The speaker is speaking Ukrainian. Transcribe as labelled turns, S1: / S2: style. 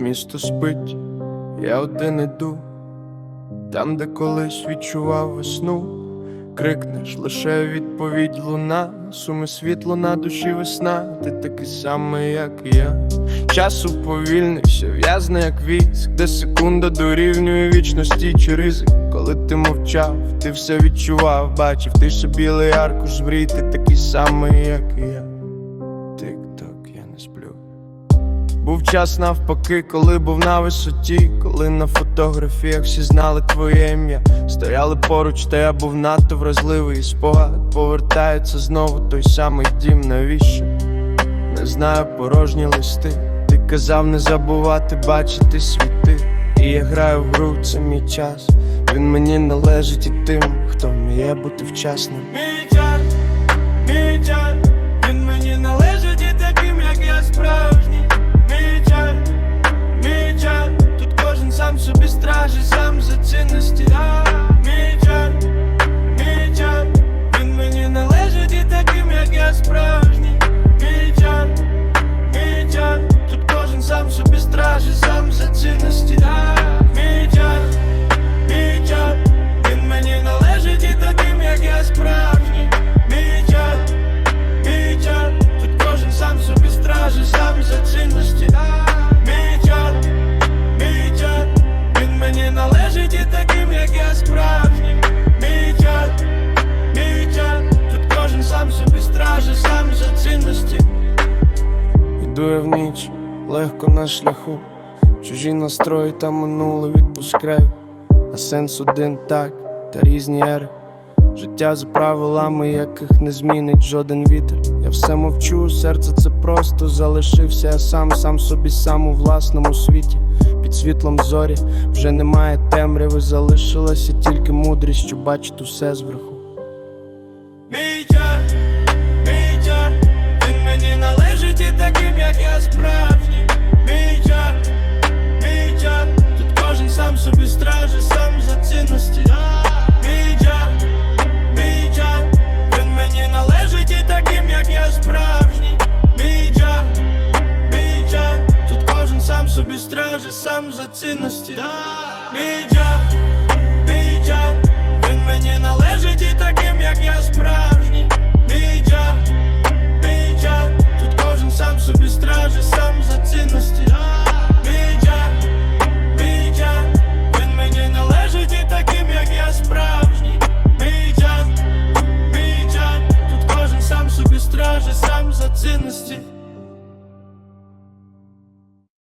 S1: Місто спить, я один іду, там, де колись відчував весну, крикнеш лише відповідь луна, суми світло на душі весна, ти такий самий, як і я. Час уповільнився, в'язне, як віск, де секунда дорівнює вічності чи ризик. Коли ти мовчав, ти все відчував, бачив, ти ще білий аркуш мрій, ти такий самий, як я. Був час навпаки, коли був на висоті, коли на фотографіях всі знали твоє ім'я. Стояли поруч, та я був надто вразливий і спогад повертається знову той самий дім, навіщо? Не знаю, порожні листи. Ти казав не забувати бачити світи. І я граю в гру, це мій час. Він мені належить і тим, хто вміє бути вчасним. Іду я в ніч, легко на шляху. Чужі настрої та минуле відпускаю. А сенс один так, та різні ери. Життя за правилами, яких не змінить жоден вітер. Я все мовчу, серце це просто залишився. Я сам, сам собі сам у власному світі. Під світлом зорі вже немає темряви, залишилася тільки мудрість, що бачить усе зверху. тобі стражи сам за цінності. Мій джаб